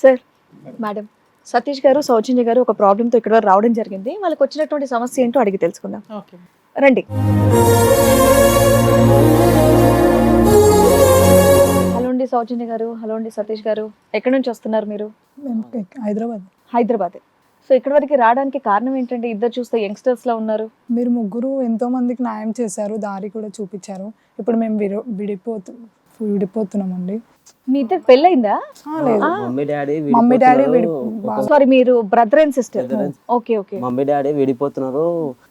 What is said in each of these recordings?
Sir. Madam Satish గారు సౌజన్య గారు ఒక ప్రాబ్లంతో ఇక్కడ వరకు రావడం జరిగింది. వాళ్ళకి వచ్చినటువంటి సమస్య ఏంటో అడిగి తెలుసుకుందాం. రండి. హలో అండి సౌజన్య గారు. హలో అండి సతీష్ గారు. ఎక్కడి నుంచి వస్తున్నారు మీరు? హైదరాబాద్. హైదరాబాద్. సో ఇక్కడ వరకు రావడానికి కారణం ఏంటంటే ఇద్దరు చూస్తే యంగ్స్టర్స్లో ఉన్నారు. మీరు ముగ్గురు ఎంతో మందికి న్యాయం చేశారు దారి కూడా చూపించారు. ఇప్పుడు మేము విడి విడిపోతు విడిపోతున్నామండి. మీ ఇద్దరు లేదు. Mummy daddy mummy daddy sorry మీరు brother and sister. Okay okay. Mummy daddy విడిపోతున్నారు.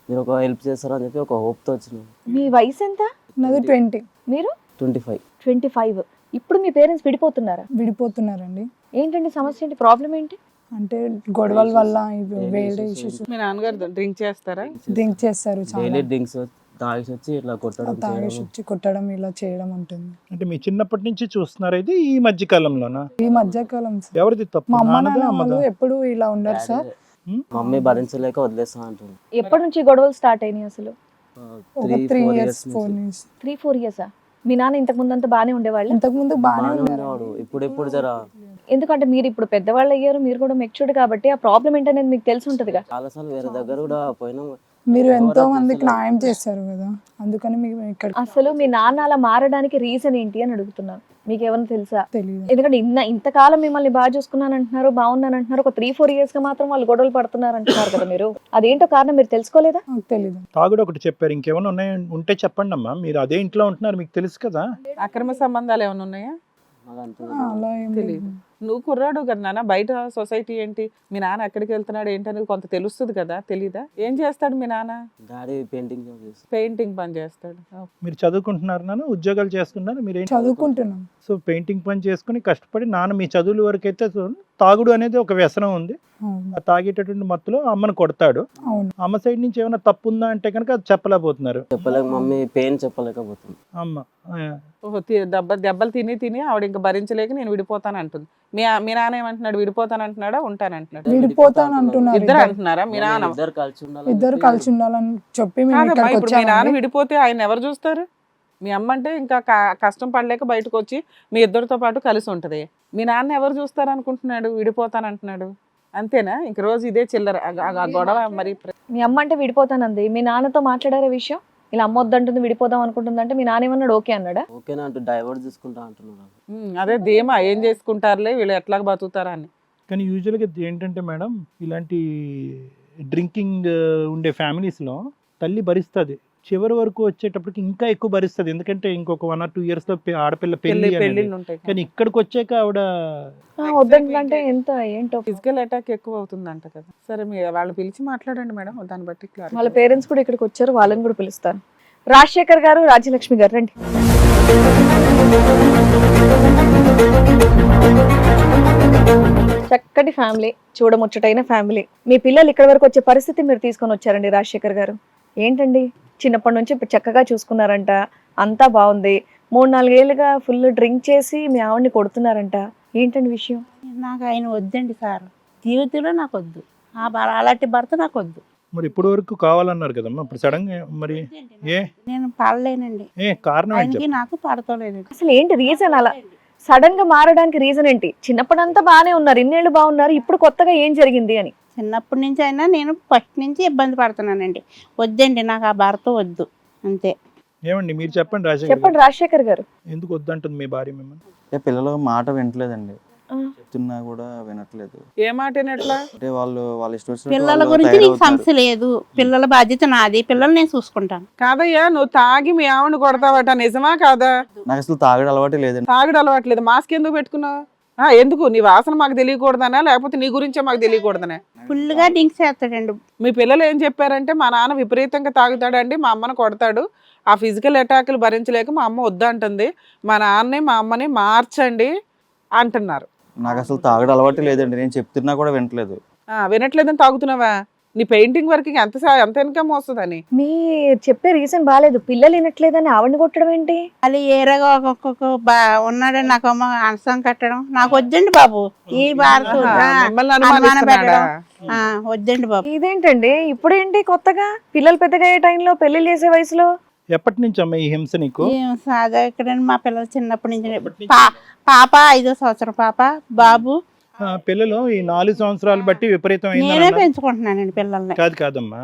మీరు ఒక హెల్ప్ చేస్తారు అని చెప్పి ఒక hope తో వచ్చినాం. మీ వయసు ఎంత? నాది ట్వంటీ. మీరు? Twenty five. Twenty five. ఇప్పుడు మీ పేరెంట్స్ విడిపోతున్నారా? విడిపోతున్నారండి. ఏంటండి సమస్య ఏంటి? ప్రాబ్లం ఏంటి? అంటే గొడవల వల్ల ఇవి వేరే ఇష్యూస్ మీ నాన్నగారు డ్రింక్ చేస్తారా? డ్రింక్ చేస్తారు చాలా. డైలీ డ్రింక్స్ తాగేసి వచ్చి ఇట్లా కొట్టడం తాగేసి వచ్చి కొట్టడం ఇలా చేయడం ఉంటుంది అంటే మీ చిన్నప్పటి నుంచి చూస్తున్నారు ఇది ఈ మధ్య కాలంలోనా ఈ మధ్యకాలం సార్. ఎవరిది తప్పు? మా అమ్మ నాన్న వాళ్ళు ఎప్పుడు ఇలా ఉండరు సార్. మమ్మీ భరించలేక వదిలేస్తా అంటుంది. ఎప్పటి నుంచి ఈ గొడవలు స్టార్ట్ అయినాయి అసలు? Three years four years three four ఇయర్సా మీ నాన్న ఇంతకు ముందు అంతా బాగానే ఉండేవాళ్ళు ఇంతకు ముందు బాగానే ఉండేవాడు. ఇప్పుడు ఎప్పుడు జర? ఎందుకంటే మీరు ఇప్పుడు పెద్దవాళ్ళు అయ్యారు మీరు కూడా మెచ్యూర్డ్ కాబట్టి ఆ ప్రాబ్లం ఏంటనేది మీకు తెలిసి ఉంటుందిగా. చాలా సార్లు వేరే దగ్గర కూడా పోయినాం. మీరు ఎంతో మందికి న్యాయం చేస్తారు కదా. అందుకని మీకు ఇక్కడ అసలు మీ నాన్న అలా మారడానికి రీజన్ ఏంటి అని అడుగుతున్నాను. మీకు ఏమైనా తెలుసా? తెలియదు ఎందుకంటే ఇన్న ఇంతకాలం మిమ్మల్ని బాగా చూసుకున్నాను అంటున్నారు బాగున్నాను అంటున్నారు ఒక త్రీ ఫోర్ ఇయర్స్గా మాత్రం వాళ్ళు గొడవలు పడుతున్నారు అంటున్నారు కదా మీరు. అదేంటో కారణం మీరు తెలుసుకోలేదా? నాకు తెలీదు. తాగుడు ఒకటి చెప్పారు. ఇంకేమైనా ఉన్నాయి? ఉంటే చెప్పండి అమ్మా. మీరు అదే ఇంట్లో ఉంటున్నారు మీకు తెలుసు కదా. అక్రమ సంబంధాలు ఏమైనా ఉన్నాయా? అలా ఏం తెలియదు నువ్వు కుర్రాడు కదా నాన్న బయట సొసైటీ ఏంటి? మీ నాన్న ఎక్కడికి వెళ్తున్నాడు ఏంటి అనేది కొంత తెలుస్తుంది కదా తెలీదా? ఏం చేస్తాడు మీ నాన్న? డాడీ పెయింటింగ్ పెయింటింగ్ పని చేస్తాడు. మీరు చదువుకుంటున్నారు నాన్న ఉద్యోగాలు చేస్తున్నారు మీరు చదువుకుంటున్నాం. సో పెయింటింగ్ పని చేసుకుని కష్టపడి నాన్న మీ చదువుల వరకు అయితే తాగుడు అనేది ఒక వ్యసనం ఉంది. ఆ తాగేటటువంటి మత్తులో అమ్మను కొడతాడు. అవును. అమ్మ సైడ్ నుంచి ఏమైనా తప్పు ఉందా అంటే కనుక అది చెప్పలేకపోతున్నారు. చెప్పలేక మమ్మీ పెయిన్ చెప్పలేకపోతుంది. అమ్మ ఓహో దెబ్బ దెబ్బలు తిని తిని ఆవిడ ఇంకా భరించలేక నేను విడిపోతాను అంటుంది. మీ మీ నాన్న ఏమంటున్నాడు? విడిపోతాను అంటున్నాడా ఉంటాను అంటున్నాడు విడిపోతాను అంటున్నారు ఇద్దరు. అంటున్నారా? మీ నాన్న? ఇద్దరు కలిసి ఉండాలి ఇద్దరు కలిసి ఉండాలని చెప్పి మేము కాదమ్మా ఇక్కడికి ఇప్పుడు మీ నాన్న విడిపోతే ఆయన ఎవరు చూస్తారు? మీ అమ్మ అంటే ఇంకా క- కష్టం పడలేక బయటకు వచ్చి మీ ఇద్దరితో పాటు కలిసి ఉంటది. మీ నాన్న ఎవరు చూస్తారు అనుకుంటున్నాడు విడిపోతాను అంటున్నాడు అంతేనా? ఇంక రోజు ఇదే చిల్లర. ఆ- ఆ- ఆ గొడవ మరి ప్ర- మీ అమ్మ అంటే విడిపోతానంది. మీ నాన్నతో మాట్లాడారా విషయం? ఇలా అమ్మ వద్దంటుంది విడిపోదాం అనుకుంటుంది అంటే మీ నాన్న ఏమన్నాడు? ఓకే అన్నాడా? ఓకేనా అంటూ డైవర్ట్ తీసుకుంటా అంటున్నారు ఉమ్, అదే ధీమా ఏం చేసుకుంటారులే వీళ్ళు ఎట్లా బతుకుతారా అని కానీ యూజువల్గా ఏంటంటే మేడం ఇలాంటి డ్రింకింగ్ ఉండే ఫ్యామిలీస్లో తల్లి భరిస్తుంది. చివరి వరకు వచ్చేటప్పటికి ఇంకా ఎక్కువ భరిస్తుంది. ఎందుకంటే ఇంకొక వన్ ఆర్ టూ ఇయర్స్లో ఆడపిల్ల పెళ్ళి. పెళ్ళిళ్ళు ఉంటాయి కానీ ఇక్కడికి వచ్చాక ఆవిడ ఆ, వద్దంటుందంటే ఎంత ఏంటో ఫిజికల్ అటాక్ ఎక్కువ అవుతుందంట కదా. సరే మీ వాళ్ళు పిలిచి మాట్లాడండి మేడం. దాన్ని బట్టి. వాళ్ళ పేరెంట్స్ కూడా ఇక్కడికి వచ్చారు. వాళ్ళని కూడా పిలుస్తాను. రాజశేఖర్ గారు రాజ్యలక్ష్మి గారు రండి. చక్కటి ఫ్యామిలీ చూడముచ్చటైన ఫ్యామిలీ. మీ పిల్లలు ఇక్కడ వరకు వచ్చే పరిస్థితి మీరు తీసుకొని వచ్చారండి రాజశేఖర్ గారు. ఏంటండి? చిన్నప్పటి నుంచి చక్కగా చూసుకున్నారంట. అంతా బాగుంది. మూడు నాలుగేళ్ళుగా ఫుల్ డ్రింక్ చేసి మీ ఆవిడ్ని కొడుతున్నారంట. ఏంటండి విషయం? నాకు ఆయన వద్దండి సార్. జీవితంలో నాకు వద్దు. ఆ అలాంటి భర్త నాకు వద్దు. మరి ఇప్పటి వరకు కావాలన్నారు కదమ్మా. ఇప్పుడు సడన్గా మరి ఏ? నేను పడలేనండి. ఏ కారణం ఏంటి ఆయనకి. నాకు పడతలేదండి. అసలు ఏంటి రీజన్ అలా? సడన్గా మారడానికి రీజన్ ఏంటి? చిన్నప్పుడంతా బానే ఉన్నారు ఇన్నేళ్ళు బాగున్నారు ఇప్పుడు కొత్తగా ఏం జరిగింది అని? చిన్నప్పటి నుంచి అయినా నేను ఫస్ట్ నుంచి ఇబ్బంది పడుతున్నానండి. వద్దండి నాకు ఆ భర్త వద్దు. అంతే. ఏమండి మీరు చెప్పండి రాజశేఖర్ చెప్పండి. రాజశేఖర్ గారు. ఎందుకు వద్దంటుంది మీ భార్య మిమ్మల్ని? పిల్లలు మాట వింటలేదండి. చెప్తున్నా కూడా వినట్లేదు. ఏ మాట అంటే వాళ్ళు వాళ్ళ ఇష్టం పిల్లల గురించి నీకు. సమస్య లేదు. పిల్లల బాధ్యత నాది. పిల్లలు నేను చూసుకుంటాను. కాదయ్యా నువ్వు తాగి మీ ఆవిడ కొడతావట. నిజమా కాదా? నాకు అసలు తాగడం అలవాటే లేదండి. తాగడం అలవాట్లేదు మాస్క్ ఎందుకు పెట్టుకున్నావు? ఆ, ఎందుకు? నీ వాసన మాకు తెలియకూడదనా? లేకపోతే నీ గురించే మాకు తెలియకూడదనే? ఫుల్గా డ్రింక్స్ చేస్తాడండి. మీ పిల్లలు ఏం చెప్పారంటే మా నాన్న విపరీతంగా తాగుతాడండి మా అమ్మను కొడతాడు. ఆ ఫిజికల్ అటాకులు భరించలేక మా అమ్మ వద్దంటుంది. మా నాన్నని మా అమ్మని మార్చండి అంటున్నారు. నాకు అసలు తాగడం అలవాటే లేదండి. నేను చెప్తున్నా కూడా వినట్లేదు. ఆ, వినట్లేదని తాగుతున్నావా? నీ పెయింటింగ్ వర్క్ ఎంత ఎంత ఇన్కమ్ వస్తుందని మీ చెప్పే రీజన్ బాగాలేదు పిల్లలు వినట్లేదని ఆవిడని కొట్టడం ఏంటి? అది ఏరగా ఒక్కొక్క బా ఉన్నాడని నాకు అమ్మ అనసం కట్టడం. నాకు వద్దండి బాబు. ఈ భారత వద్దండి బాబు. ఇదేంటండి? ఇప్పుడేంటి కొత్తగా? పిల్లలు పెద్దగా అయ్యే టైంలో పెళ్ళి చేసే వయసులో ఎప్పటి నుంచి అమ్మా ఈ హింస నీకు? సాదా ఇక్కడ మా పిల్లలు చిన్నప్పటి నుంచి పాప ఐదో సంవత్సరం పాప బాబు. పిల్లలు ఈ నాలుగు సంవత్సరాలు బట్టి విపరీతమైన నేనే పెంచుకుంటున్నానండి పిల్లల్ని. కాదు కాదమ్మా.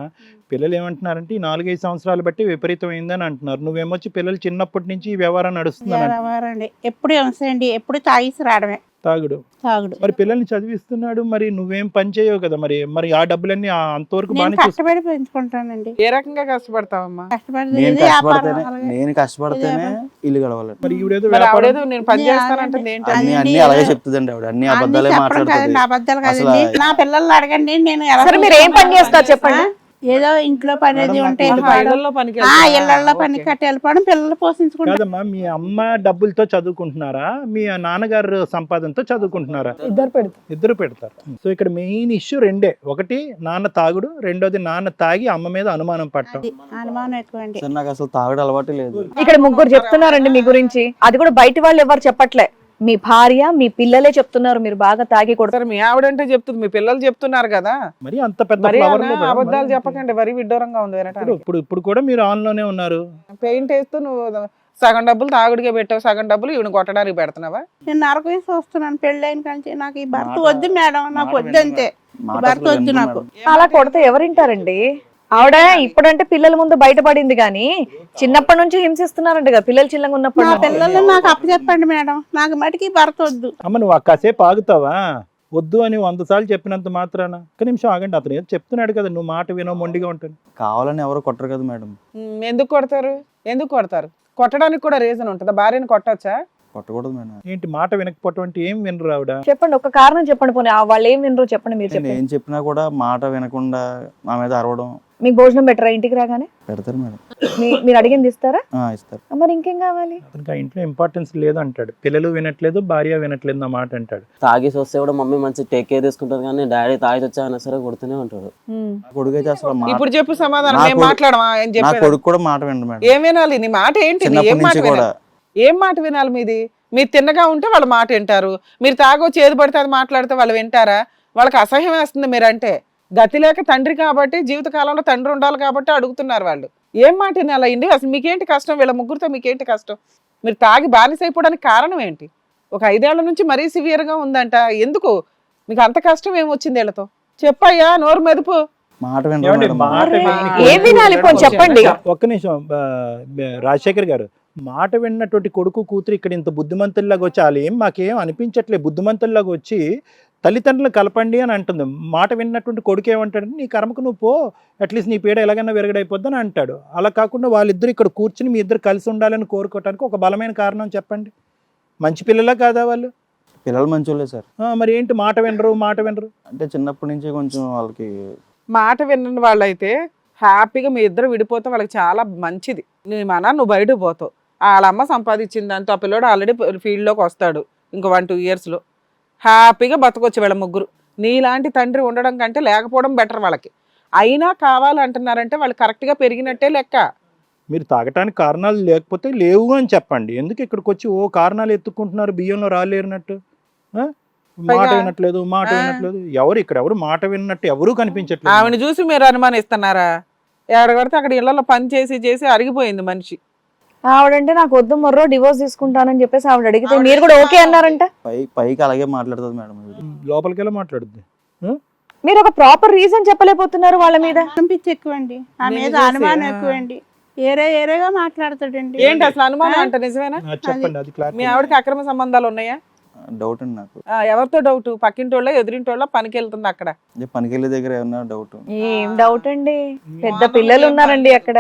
పిల్లలు ఏమంటున్నారంటే ఈ నాలుగైదు సంవత్సరాలు బట్టి విపరీతమైందని అంటున్నారు. నువ్వేమొచ్చి పిల్లలు చిన్నప్పటి నుంచి ఈ వ్యవహారం నడుస్తుందని అంటున్నావు. ఎవరండి ఎప్పుడు హింసండి ఎప్పుడు తాగిసి రావడమే. తాగుడు. తాగుడు. మరి పిల్లల్ని చదివిస్తున్నాడు మరి నువ్వేం పని చేయవు కదా మరి. మరి ఆ డబ్బులన్నీ ఆ అంతవరకు నేను బాగానే చూసు కష్టపడి పెంచుకుంటానండి. ఏ రకంగా కష్టపడతావమ్మా? కష్టపడి నేను ఇది వ్యాపారం కష్టపడితేనే అలాగే. నేను కష్టపడితేనే ఇల్లు గడవాలండి. మరి ఈవిడేదో మరి వ్యాపారం ఆవిడేదో నేను పని చేస్తానంటుంది ఏంటి అన్ని అన్ని అన్ని అలాగే చెప్తుందండి ఆవిడ. అన్ని అన్ని అబద్ధాలే చెప్పడం మాట్లాడుతుంది. కాదండి. అబద్ధాలు అసలు కాదండి నా పిల్లల్ని అడగండి నేను ఎలా సరే మీరు ఏం పని చేస్తారు చెప్పండి? ఏదో ఇంట్లో పని అది ఉంటే? ఇళ్ళలో పని. కట్టి వెళ్ళిపోవడం పిల్లలు పోషించుకుంటారు కాదమ్మా మీ అమ్మ డబ్బులతో చదువుకుంటున్నారా? మీ నాన్నగారు సంపాదనతో చదువుకుంటున్నారా? ఇద్దరు పెడతారు. ఇద్దరు పెడతారు. సో ఇక్కడ మెయిన్ ఇష్యూ రెండే. ఒకటి నాన్న తాగుడు. రెండోది నాన్న తాగి అమ్మ మీద అనుమానం పట్టడం అనుమానం ఎక్కువ నాకు అసలు తాగడం అలవాటు లేదు. ఇక్కడ ముగ్గురు చెప్తున్నారండి మీ గురించి. అది కూడా బయట వాళ్ళు ఎవరు చెప్పట్లే. మీ భార్య మీ పిల్లలే చెప్తున్నారు మీరు బాగా తాగి కొడతారు మీ ఆవిడంటే చెప్తుంది మీ పిల్లలు చెప్తున్నారు కదా. మరి అంత పెద్ద మరి flower అన్న లో మేడం, అబద్ధాలు మరి చెప్పకండి వరి విడ్డూరంగా ఉంది ఇప్పుడు వినటానికి ఇప్పుడు ఇప్పుడు కూడా మీరు ఆన్లోనే ఉన్నారు. పెయింట్ వేస్తూ నువ్వు సగం డబ్బులు తాగుడిగా పెట్టావు సగం డబ్బులు ఈవిడ కొట్టడానికి పెడుతున్నావా? నేను నరకం వేసి వస్తున్నాను పెళ్ళైన కానీ నాకు ఈ భర్త మాట- వద్దు మేడం నాకు మాట వద్దు అంతే. మాట భర్త అసలు వద్దు నాకు. మేడం. అలా కొడితే ఎవరింటారండి? ఆవిడ ఇప్పుడంటే పిల్లల ముందు బయటపడింది కానీ చిన్నప్పటి నుంచి హింసిస్తున్నారంట కదా పిల్లలు చిన్నగా ఉన్నప్పుడు. నా పిల్లల్ని నాకు అప్పచెప్పండి మేడం నాకు మటుకి భర్త వద్దు. అమ్మ నువ్వు కాసేపు ఆగుతావా? వద్దు అని వంద సార్లు చెప్పినంత మాత్రాన. ఒక్క నిమిషం ఆగండి అతను ఏదో చెప్తున్నాడు కదా నువ్వు మాట వినో మొండిగా ఉంటుంది కావాలని ఎవరు కొట్టరు కదా మేడం. ఎందుకు కొడతారు? ఎందుకు కొడతారు? కొట్టడానికి కూడా రీజన్ ఉంటుందా? భార్యని కొట్టొచ్చా? కొట్టకూడదు మేడం. ఏంటి మాట వినకపోవటం అంటే ఏం వినరు ఆవిడ? చెప్పండి ఒక కారణం చెప్పండి పోనీ. ఆ వాళ్ళు ఏం వినరు చెప్పండి మీరు నేను చెప్పండి. ఏం చెప్పినా కూడా మాట వినకుండా నా మీద అరవడం మీకు భోజనం పెట్టరా ఇంటికి రాగానే? పెడతారు మేడం. మీ- మీరు అడిగింది ఇస్తారా? ఆ, ఇస్తారు. ఆ, మరి ఇంకేం కావాలి? అతనికి ఆ ఇంట్లో ఇంపార్టెన్స్ లేదు అంటాడు పిల్లలు వినట్లేదు భార్య వినట్లేదు నా మాట అంటాడు. తాగేసి వస్తే కూడా మమ్మీ మంచి టేక్ కేర్ తీసుకుంటారు కానీ డాడీ తాగి వచ్చా అయినా సరే కొడుతూనే ఉంటాడు. నా కొడుకు అయితే అసలు మాట ఇప్పుడు చెప్పు సమాధానం. నా మేము కొడుకు- మాట్లాడమా? ఏం నా చెప్పారు కొడుకు కూడా మాట వినడు మేడం. ఏం వినాలి? నీ మాట ఏంటి? ఏం చిన్నప్పటి మాట నుంచి వినాలి? కూడా ఏం మాట వినాలి మీది? మీరు తిన్నగా ఉంటే వాళ్ళ మాట వింటారు. మీరు తాగొచ్చి ఏది పడితే అది మాట్లాడితే వాళ్ళు వింటారా? వాళ్ళకి అసహ్యం వేస్తుంది మీరంటే. గతి లేక తండ్రి కాబట్టి జీవితకాలంలో తండ్రి ఉండాలి కాబట్టి అడుగుతున్నారు వాళ్ళు. ఏం మాట వినాలి ఇండి అసలు మీకేంటి కష్టం? వీళ్ళ ముగ్గురితో మీకేంటి కష్టం? మీరు తాగి బానిస అయిపోవడానికి కారణం ఏంటి? ఒక ఐదేళ్ళ నుంచి మరీ సివియర్గా ఉందంట. ఎందుకు? మీకు అంత కష్టం ఏమొచ్చింది వీళ్ళతో? చెప్పయ్యా నోరు మెదుపు. మాట వినరు ఏమండి, మేడం. మాట అరే, వినని ఏం వినాలి పోనీ చెప్పండి? ఒక్క నిమిషం రాజశేఖర్ గారు. మాట విన్నటువంటి కొడుకు కూతురు ఇక్కడ ఇంత బుద్ధిమంతుల్లాగా వచ్చి వాళ్ళు ఏం మాకేం అనిపించట్లేదు. బుద్ధిమంతుల్లాగా వచ్చి తల్లిదండ్రులు కలపండి అని అంటుంది. మాట విన్నటువంటి కొడుకు ఏమంటాడంటే నీ కర్మకు నువ్వు పో అట్లీస్ట్ నీ పీడ ఎలాగైనా విరగడైపోద్దని అంటాడు. అలా కాకుండా వాళ్ళిద్దరు ఇక్కడ కూర్చుని మీ ఇద్దరు కలిసి ఉండాలని కోరుకోవటానికి ఒక బలమైన కారణం చెప్పండి. మంచి పిల్లలా కాదా వాళ్ళు? పిల్లలు మంచోళ్ళే సార్. ఆ, మరి ఏంటి మాట వినరు మాట వినరు? అంటే చిన్నప్పటి నుంచి కొంచెం వాళ్ళకి మాట వినని వాళ్ళైతే హ్యాపీగా మీ ఇద్దరు విడిపోతే వాళ్ళకి చాలా మంచిది. నీ మన నువ్వు బయటకు పోతావు. వాళ్ళ అమ్మ సంపాదించింది దాంతో ఆ పిల్లోడు ఆల్రెడీ ఫీల్డ్లోకి వస్తాడు. ఇంకో వన్ టూ ఇయర్స్లో. హ్యాపీగా బతకొచ్చు వీళ్ళ ముగ్గురు. నీలాంటి తండ్రి ఉండడం కంటే లేకపోవడం బెటర్ వాళ్ళకి. అయినా కావాలంటున్నారంటే వాళ్ళు కరెక్ట్గా పెరిగినట్టే లెక్క. మీరు తాగటానికి కారణాలు లేకపోతే లేవు అని చెప్పండి. ఎందుకు ఇక్కడికి వచ్చి ఓ కారణాలు ఎత్తుకుంటున్నారు బియ్యంలో రాలేరినట్టు? మాట వినట్లేదు మాట. వినట్లేదు. ఎవరు ఇక్కడ ఎవరు మాట విన్నట్టు ఎవరు కనిపించట్లేదు. ఆమెను చూసి మీరు అనుమానిస్తున్నారా? ఎక్కడ పడితే అక్కడ ఇళ్ళలో పని చేసి చేసి అరిగిపోయింది మనిషి. ఆవిడంటే నాకు వద్దు మర్రో డివోర్స్ తీసుకుంటానని చెప్పేసి ఆవిడ అడిగితే మీరు కూడా ఓకే అన్నారంట? పై పైకి అలాగే మాట్లాడుతుంది మేడం లోపలికి వెళ్ళి మాట్లాడుద్ది. మీరు ఒక ప్రాపర్ రీజన్ చెప్పలేకపోతున్నారు వాళ్ళ మీద? పంపించి ఎక్కువండి. ఆ నేను మీద అనుమానం. ఎక్కువండి. ఏరే ఏరేగా మాట్లాడతాడండి. ఏంటి అసలు అనుమానం అంటే నిజమేనా? చెప్పండి అది మీ ఆవిడకి అక్రమ సంబంధాలు ఉన్నాయా? డౌట్ అండి నాకు. ఆ, ఎవరితో డౌట్ పక్కింటోళ్ళ ఎదురింటోళ్ళ పనికి వెళ్తుంది అక్కడ. అంటే పనికెళ్ళే దగ్గర ఏమన్నా డౌట్ ఏం డౌట్ అండి? పెద్ద పిల్లలు ఉన్నారండి అక్కడ.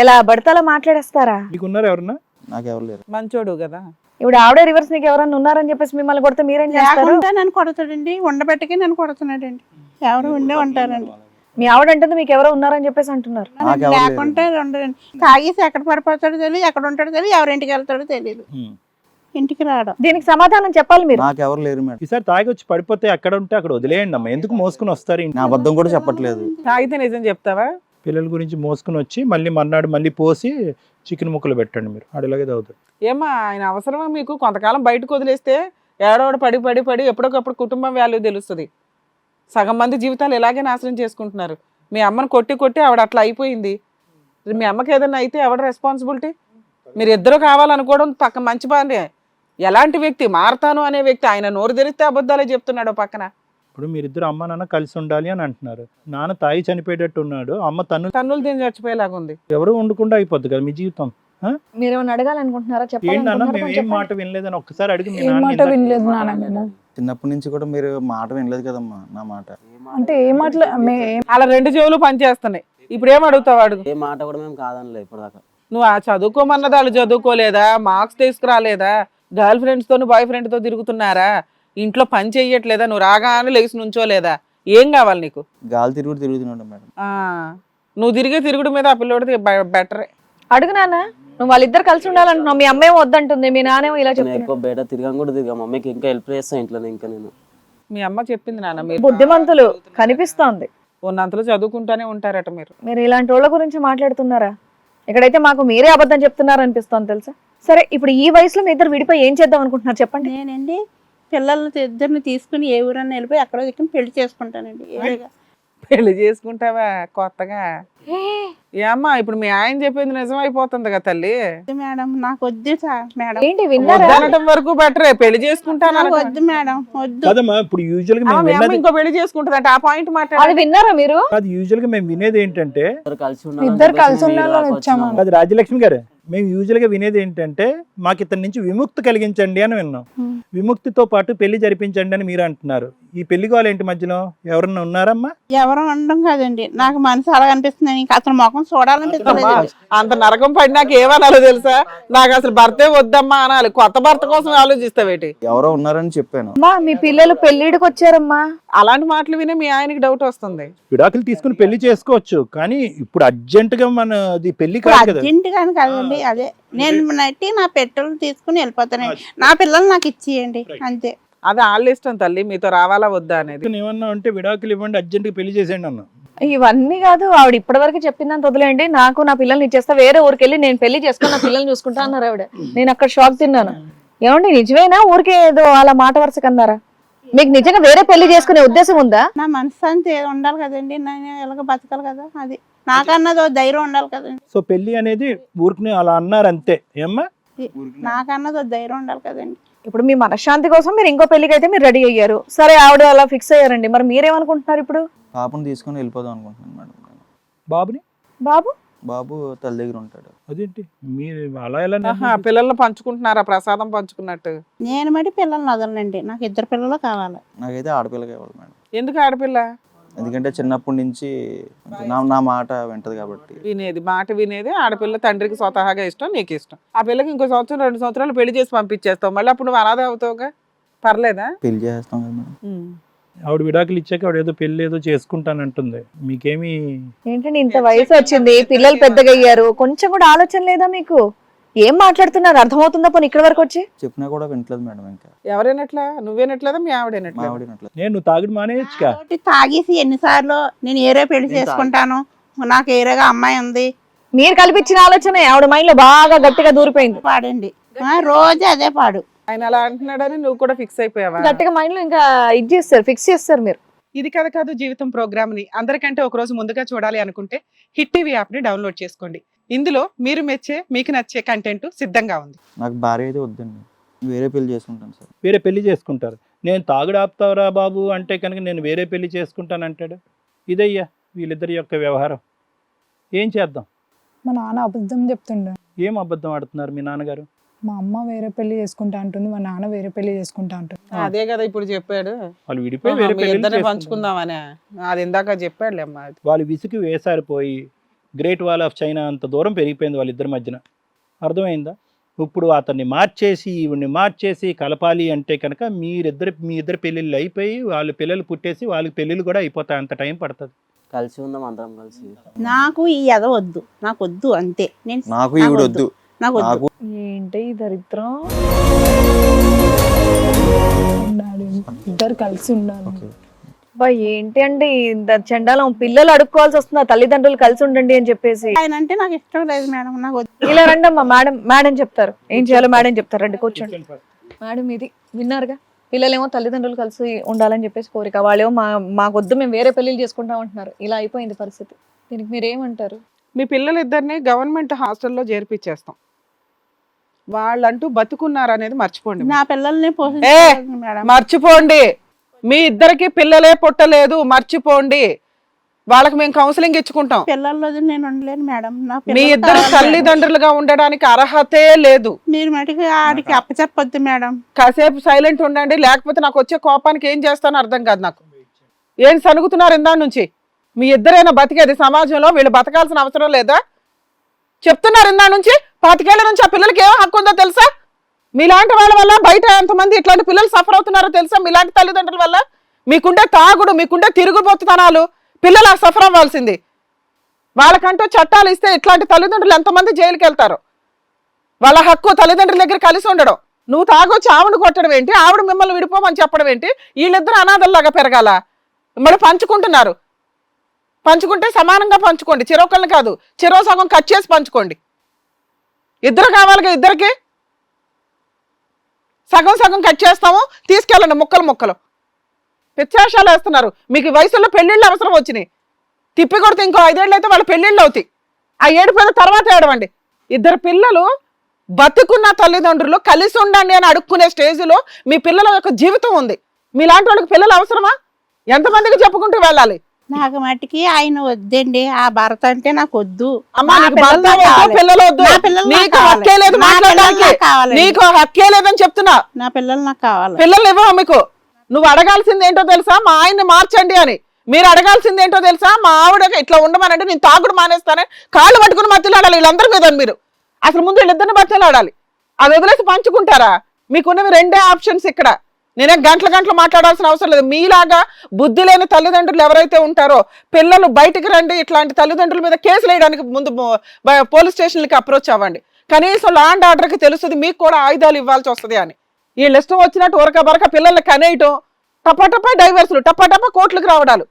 ఎలా పడితే అలా మాట్లాడేస్తారా? మీకు ఉన్నారు ఎవరన్నా? నాకు ఎవరు లేరు. మంచోడు కదా. ఇప్పుడు ఆవిడే రివర్స్ నీకు ఎవరన్నా ఉన్నారని చెప్పేసి మిమ్మల్ని కొడితే మీరేం చేస్తారు? లేకుండా నన్ను కొడతాడండి. ఉండబెట్టకి నన్ను కొడుతున్నాడండి. ఎవరు ఉండే ఉంటారండి. మీ ఆవిడ అంటుంది మీకు ఎవరో ఉన్నారని చెప్పేసి అంటున్నారు. లేరు. లేకుంటే ఉండడండి తాగేసి ఎక్కడ పడిపోతాడో తెలియదు ఎక్కడ ఉంటాడో తెలియదు ఎవరింటికి వెళ్తాడో తెలియదు. ఇంటికి రావడం దీనికి సమాధానం చెప్పాలి మీరు. నాకు ఎవరు లేరు మేడం. ఈసారి తాగి వచ్చి పడిపోతే అక్కడ ఉంటే అక్కడ వదిలేయండి అమ్మా. ఎందుకు మోసుకుని వస్తారు ఇంటికి? నా అబద్ధం కూడా చెప్పట్లేదు. తాగితే నిజం చెప్తావా? పిల్లల గురించి మోసుకుని వచ్చి మళ్ళీ మర్నాడు మళ్ళీ పోసి చికెన్ ముక్కలు పెట్టండి మీరు. అడిలాగే తాగుతాడు. ఏమా ఆయన అవసరమా మీకు? కొంతకాలం బయటకు వదిలేస్తే ఏడోడ పడి పడి పడి ఎప్పటికప్పుడు కుటుంబం వాల్యూ తెలుస్తుంది. సగం మంది జీవితాలు ఇలాగే నాశనం చేసుకుంటున్నారు. మీ అమ్మని కొట్టి కొట్టి ఆవిడ అట్లా అయిపోయింది. మీ అమ్మకి ఏదైనా అయితే ఎవడ రెస్పాన్సిబిలిటీ మీరు ఇద్దరు కావాలనుకోవడం పక్క మంచి పని. ఎలాంటి వ్యక్తి? మారతాను అనే వ్యక్తి. ఆయన నోరు తెరిస్తే అబద్ధాలే చెప్తున్నాడు పక్కన. ఇప్పుడు మీరిద్దరు అమ్మ నాన్న కలిసి ఉండాలి అని అంటున్నారు. నాన్న తాయి చనిపోయేటట్టు ఉన్నాడు. అమ్మ తను తన్నులు తిని చచ్చిపోయేలాగా ఉంది. ఎవరు ఉండకుండా అయిపోద్ది కదా మీ జీవితం మీరేమైనా అడగాలనుకుంటున్నారా? కొంచెం ఏం మాట వినలేదని ఒక్కసారి అడిగి మీ ఏం నాన్న మాట వినలేదు నాన్న చిన్నప్పటి నుంచి కూడా మీరు మాట వినలేదు కదమ్మా నా మాట. అంటే ఏ మాటలు అలా రెండు చెవులు పనిచేస్తున్నాయి. ఇప్పుడు ఏం అడుగుతావు అడుగు ఏ మాట కూడా మేము కాదనలే ఇప్పటిదాకా. నువ్వు ఆ చదువుకోమన్నది వాళ్ళు చదువుకోలేదా? మార్క్స్ తీసుకురాలేదా? గర్ల్ ఫ్రెండ్స్తో బాయ్ ఫ్రెండ్తో తిరుగుతున్నారా? ఇంట్లో పని చెయ్యట్లేదా? నువ్వు రాగానే లేచి నుంచోలేదా ఏం కావాలి నీకు? గాలి తిరుగుడు తిరుగుతున్నాడు మేడం. ఆ నువ్వు తిరిగే తిరుగుడు మీద ఆ పిల్లోడిది బెటరే అడుగు నాన్న నువ్వు వాళ్ళిద్దరు కలిసి ఉండాలంటున్నావు. మీ అమ్మేమో వద్దంటుంది మీ నానేమో ఇలా నేను చెప్తున్నా ఎక్కువ బయట తిరగం కూడా తిరిగా. మమ్మీకి ఇంకా హెల్ప్ చేస్తాను ఇంట్లో ఇంకా నేను. మీ అమ్మ చెప్పింది నాన్న మీరు బుద్ధిమంతులు కనిపిస్తోంది. ఉన్నంతలో చదువుకుంటానే ఉంటారట మీరు. మీరు ఇలాంటి వాళ్ళ గురించి మాట్లాడుతున్నారా? ఇక్కడైతే మాకు మీరే అబద్ధం చెప్తున్నారు అనిపిస్తోంది తెలుసా? సరే ఇప్పుడు ఈ వయసులో మీ ఇద్దరు విడిపోయి ఏం చేద్దాం అనుకుంటున్నారు చెప్పండి. నేనండి పిల్లల్ని ఇద్దరిని తీసుకుని ఏ ఊరన్నా వెళ్ళిపోయి అక్కడ దిక్కుని పెళ్ళి చేసుకుంటానండి. పెళ్ళి చేసుకుంటావా? కొత్తగా? ఏమ్మా ఇప్పుడు మీ ఆయన చెప్పింది నిజమైపోతుంది కదా తల్లి. మేడం నాకు వద్దు సార్ మేడం. ఏంటి విన్నారా? వరకు బెటరే పెళ్ళి చేసుకుంటాను నాకు. వద్దు మేడం వద్దు. కాదమ్మా ఇప్పుడు యూజువల్గా మేము విన్నది ఇంకో పెళ్ళి చేసుకుంటుందంట ఆ పాయింట్ అది విన్నారా మీరు? కాదు యూజువల్గా మేము వినేది ఏంటంటే ఇద్దరు కలిసి ఇద్దరు కలిసి వచ్చాము. అది రాజ్యలక్ష్మి గారు మేము యూజువల్గా వినేది ఏంటంటే మాకు ఇతని నుంచి విముక్తి కలిగించండి అని విన్నాం. Hmm. విముక్తితో పాటు పెళ్ళి జరిపించండి అని మీరు అంటున్నారు. ఈ పెళ్ళి గోల ఏంటి మధ్యలో? ఎవరన్నా ఉన్నారమ్మా? ఎవరు ఉండడం కాదండి. నాకు మనసు అలా అనిపిస్తుంది ఇంకా అతని ముఖం అమ్మా, చూడాలనిపిస్తుంది అంత నరకం పడినాక ఏమనాలో తెలుసా? నాకు అసలు భర్తే వద్దమ్మా అనాలి. కొత్త భర్త కోసం ఆలోచిస్తావేటి? ఎవరో ఉన్నారని చెప్పాను. అమ్మా మీ పిల్లలు పెళ్ళిడికి వచ్చారమ్మా. అలాంటి మాటలు వినే మీ ఆయనకి డౌట్ వస్తుంది. విడాకులు తీసుకుని పెళ్ళి చేసుకోవచ్చు కానీ ఇప్పుడు అర్జెంట్గా మన అది పెళ్ళి ఇప్పుడు కాదు. కదా అర్జెంట్ గాని కాదండి అదే. నేను నట్టి నా పెట్రోల్ తీసుకుని వెళ్ళిపోతానండి. నా పిల్లలు నాకు ఇచ్చేయండి అంతే. అది వాళ్ళ ఇష్టం తల్లి మీతో రావాలా వద్దా అనేది. నేను ఏమన్నా ఉంటే విడాకులు ఇవ్వండి అర్జెంట్గా పెళ్ళి చేసేయండి అన్న. ఇవన్నీ కాదు ఆవిడ ఇప్పటివరకు చెప్పిందని వదిలేయండి. నాకు నా పిల్లల్ని ఇచ్చేస్తా వేరే ఊరికి వెళ్ళి నేను పెళ్ళి చేసుకుని నా పిల్లల్ని చూసుకుంటా అన్నారు ఆవిడ. నేను అక్కడ షాక్ తిన్నాను. ఏమండి నిజమేనా? ఊరికే ఏదో అలా మాట వరుస కన్నారా మీకు నిజంగా వేరే పెళ్ళి చేసుకునే ఉద్దేశం ఉందా? నా మనశ్శాంతి ఏదో ఉండాలి కదండి నేను ఎలాగ బతకాలి కదా అది. నాకన్నది ఓ ధైర్యం ఉండాలి కదండి. సో పెళ్ళి అనేది ఊరికి అలా అన్నారు అంతే. ఏమ్మా? నాకన్నది ఓ ధైర్యం ఉండాలి కదండి. ఇప్పుడు మీ మనశ్శాంతి కోసం మీరు ఇంకో పెళ్ళికి అయితే మీరు రెడీ అయ్యారు. సరే ఆవిడ అలా ఫిక్స్ అయ్యారండి. మరి మీరేమనుకుంటున్నారు ఇప్పుడు? పాపను తీసుకొని వెళ్ళిపోదాం అనుకుంటున్నాను మేడం. బాబుని? బాబు? బాబు తల్లి దగ్గర ఉంటాడు. అదేంటి? మీరు అలా ఎలా ఆహా, నిర్ణయించారు? పిల్లల్ని పంచుకుంటున్నారా? ప్రసాదం పంచుకున్నట్టు. నేను మడి పిల్లల్ని వదలనండి. నాకు ఇద్దరు పిల్లలు కావాలి. నాకైతే ఆడపిల్ల కావాలి మేడం. ఎందుకు ఆడపిల్ల? ఎందుకంటే చిన్నప్పటి నుంచి నా నా మాట వింటది కాబట్టి. వినేది మాట వినేది ఆడపిల్ల తండ్రికి స్వతహాగా ఇష్టం నీకు ఇష్టం. ఆ పిల్లకి ఇంకో సంవత్సరం రెండు సంవత్సరాలు పెళ్ళి చేసి పంపించేస్తావు. మళ్ళీ అప్పుడు నువ్వు అనాథ అవుతావుగా? పర్లేదా? పెళ్ళి చేస్తాం కదా మేడం. ఉమ్. ఆవిడ విడాకులు ఇచ్చాక ఆవిడ ఏదో పెళ్ళి ఏదో చేసుకుంటానంటుంది. మీకేమి ఏంటండి ఇంత వయసు వచ్చింది పిల్లలు పెద్దగా అయ్యారు కొంచెం కూడా ఆలోచన లేదా మీకు? ఏం మాట్లాడుతున్నారు? అర్థమవుతుందా పోనీ ఇక్కడి వరకు వచ్చి? చెప్పినా కూడా వింటలేదు మేడం ఇంకా. ఎవరైనట్లా? నువ్వేనట్లేదా? మీ ఆవిడ వినట్లేదు. నేను నువ్వు తాగుడు మానేయచ్చుగా. తాగేసి ఎన్నిసార్లు నేను ఏరే పెళ్ళి చేసుకుంటాను. నాకు ఏరేగా అమ్మాయి ఉంది. మీరు కల్పించిన ఆలోచన ఆవిడ మైండ్లో బాగా గట్టిగా దూరిపోయింది. పాడండి. ఆ, రోజు అదే పాడు. ఆయన అలా అంటున్నాడని నువ్వు కూడా ఫిక్స్ అయిపోయావా? గట్టిగా మైండ్లో ఇంకా ఇది చేస్తారు ఫిక్స్ చేస్తారు మీరు. ఇది కథ కాదు జీవితం ప్రోగ్రామ్ని. అందరికంటే ఒక రోజు ముందుగా చూడాలి అనుకుంటే హిట్ టీవీ యాప్ని డౌన్లోడ్ చేసుకోండి. ఇందులో మీరు మెచ్చే మీకు నచ్చే కంటెంట్ సిద్ధంగా ఉంది. నాకు భార్య అయితే వద్దండి. వేరే పెళ్ళి చేసుకుంటాను సార్. వేరే పెళ్ళి చేసుకుంటారు. నేను తాగుడు ఆపుతావురా బాబు అంటే కనుక నేను వేరే పెళ్ళి చేసుకుంటాను అంటాడు. ఇదయ్యా వీళ్ళిద్దరి యొక్క వ్యవహారం. ఏం చేద్దాం? మా నాన్న అబద్ధం చెప్తుండే. ఏం అబద్ధం ఆడుతున్నారు మీ నాన్నగారు? మా అమ్మ వేరే పెళ్ళి చేసుకుంటా అంటుంది మా నాన్న వేరే పెళ్ళి చేసుకుంటా అంటుంది. అదే కదా ఇప్పుడు చెప్పాడు. వాళ్ళు విడిపోయి వేరే పెళ్ళి పంచుకుందామని. అది ఇందాక చెప్పాడులే అమ్మా అది. వాళ్ళు విసికి వేసారిపోయి గ్రేట్ వాల్ ఆఫ్ చైనా అంత దూరం పెరిగిపోయింది వాళ్ళిద్దరి మధ్యన. అర్థమైందా? ఇప్పుడు అతన్ని మార్చేసి ఈవిడ్ని మార్చేసి కలపాలి అంటే కనుక మీరిద్దరు మీ ఇద్దరు పెళ్ళిళ్ళు అయిపోయి వాళ్ళ పిల్లలు పుట్టేసి వాళ్ళకి పెళ్ళిళ్ళు కూడా అయిపోతాయి. అంత టైం పడుతుంది. కలిసి ఉందాం అందరం కలిసి. నాకు ఈ ఎద వద్దు. నాకు వద్దు అంతే. నేను నాకు నాకు వద్దు. నాకు ఏంటి దరిద్రం? ఉండాలి ఇద్దరు కలిసి బా ఏంటి అండి ఇంత చండాలం? పిల్లలు అడుక్కోవాల్సి వస్తుంది? తల్లిదండ్రులు కలిసి ఉండండి అని చెప్పేసి. ఆయన అంటే నాకు ఇష్టం లేదు మేడం నాకు వద్దు ఇలా రండి అమ్మా మేడం మేడం చెప్తారు. ఏం చేయాలో మేడం చెప్తారు. రండి కూర్చోండి. మేడం ఇది విన్నారుగా? పిల్లలేమో తల్లిదండ్రులు కలిసి ఉండాలని చెప్పేసి కోరిక. వాళ్ళేమో మా మాకొద్దు మేము వేరే పెళ్ళిళ్ళు చేసుకుంటాం అంటున్నారు. ఇలా అయిపోయింది పరిస్థితి. దీనికి మీరు ఏమంటారు మీ పిల్లలిద్దరిని గవర్నమెంట్ హాస్టల్లో చేర్పించేస్తాం. వాళ్ళంటూ బతుకున్నారు అనేది మర్చిపోండి నా పిల్లల్ని మర్చిపోండి. మీ ఇద్దరికి పిల్లలే పుట్టలేదు మర్చిపోండి. వాళ్ళకి మేము కౌన్సిలింగ్ ఇచ్చుకుంటాం. పిల్లల్లో నేను ఉండలేను మేడం. నా మీ పిల్లలు ఇద్దరు. తల్లిదండ్రులుగా ఉండడానికి అర్హతే లేదు. మీరు మటుకు ఆడికి అప్పచెప్పొద్దు మేడం. కాసేపు సైలెంట్ ఉండండి లేకపోతే నాకు వచ్చే కోపానికి ఏం చేస్తానో అర్థం కాదు నాకు. ఏం సనుగుతున్నారు ఇందా నుంచి? మీ ఇద్దరైనా బతికేది సమాజంలో? వీళ్ళు బతకాల్సిన అవసరం లేదా? చెప్తున్నారు ఇందా నుంచి? పాతికేళ్ళ నుంచి ఆ పిల్లలకి ఏం హక్కు ఉందో తెలుసా? మీలాంటి వాళ్ళ వల్ల బయట ఎంతమంది ఇట్లాంటి పిల్లలు సఫర్ అవుతున్నారో తెలుసా? మీలాంటి తల్లిదండ్రుల వల్ల? మీకుండే తాగుడు మీకుండే తిరుగుబోతుతనాలు పిల్లలు ఆ సఫర్ అవ్వాల్సింది. వాళ్ళకంటూ చట్టాలు ఇస్తే ఇట్లాంటి తల్లిదండ్రులు ఎంతమంది జైలుకి వెళ్తారు? వాళ్ళ హక్కు తల్లిదండ్రుల దగ్గర కలిసి ఉండడం. నువ్వు తాగొచ్చి ఆవిడ కొట్టడం ఏంటి? ఆవిడ మిమ్మల్ని విడిపోమని చెప్పడం ఏంటి? వీళ్ళిద్దరు అనాథల్లాగా పెరగాల? మరి పంచుకుంటున్నారు. పంచుకుంటే సమానంగా పంచుకోండి. చిరొకళ్ళని కాదు. చిరో సగం కట్ చేసి పంచుకోండి. ఇద్దరు కావాలిగా ఇద్దరికి? సగం సగం కట్ చేస్తాము. తీసుకెళ్ళండి. ముక్కలు ముక్కలు. వ్యత్యాసాలు వేస్తున్నారు. మీకు వయసులో పెళ్ళిళ్ళు అవసరం వచ్చినాయి. తిప్పి కొడితే ఇంకో ఐదేళ్ళు అయితే వాళ్ళ పెళ్ళిళ్ళు అవుతాయి. ఆ ఏడు పేద తర్వాత ఏడవండి. ఇద్దరు పిల్లలు బతుకున్న తల్లిదండ్రులు కలిసి ఉండండి అని అడుక్కునే స్టేజ్లో మీ పిల్లల యొక్క జీవితం ఉంది. మీలాంటి వాళ్ళకి పిల్లలు అవసరమా? ఎంతమందికి చెప్పుకుంటూ వెళ్ళాలి? నాకు మటుకి ఆయన వద్దండి. ఆ భర్త అంటే నాకు వద్దు. అమ్మా నీకు పిల్లలు భర్త వద్దు, కావాలి. పిల్లలు వద్దు. నా పిల్లలు నాకు నీకు కావాలి. హక్కే లేదు నా పిల్లలు మాట్లాడడానికి. నాకు కావాలండి. నీకు హక్కే లేదని చెప్తున్నా. నా పిల్లలు నాకు కావాలి. పిల్లలు ఇవ్వవు మీకు? నువ్వు అడగాల్సింది ఏంటో తెలుసా? మా ఆయన్ని మార్చండి అని. మీరు అడగాల్సింది ఏంటో తెలుసా? మా ఆవిడ ఇట్లా ఉండమనంటే నేను తాగుడు మానేస్తానని కాళ్ళు పట్టుకుని మధ్యలాడాలి వీళ్ళందరి మీద మీరు. అసలు ముందు వీళ్ళిద్దరిని మధ్యలాడాలి అది వదిలేసి పంచుకుంటారా? మీకున్నవి రెండే ఆప్షన్స్ ఇక్కడ. నేనే గంటల గంటలు మాట్లాడాల్సిన అవసరం లేదు. మీలాగా బుద్ధి లేని తల్లిదండ్రులు ఎవరైతే ఉంటారో పిల్లలు బయటికి రండి ఇట్లాంటి తల్లిదండ్రుల మీద కేసులు వేయడానికి ముందు పోలీస్ స్టేషన్లకి అప్రోచ్ అవ్వండి. కనీసం లాండ్ ఆర్డర్కి తెలుస్తుంది మీకు కూడా ఆయుధాలు ఇవ్వాల్సి వస్తుంది అని. వీళ్ళు ఇష్టం వచ్చినట్టు ఉరక బరక పిల్లల్ని కనేయటం టపాటపా డైవర్సులు టపాటపా కోట్లకు రావడాలు.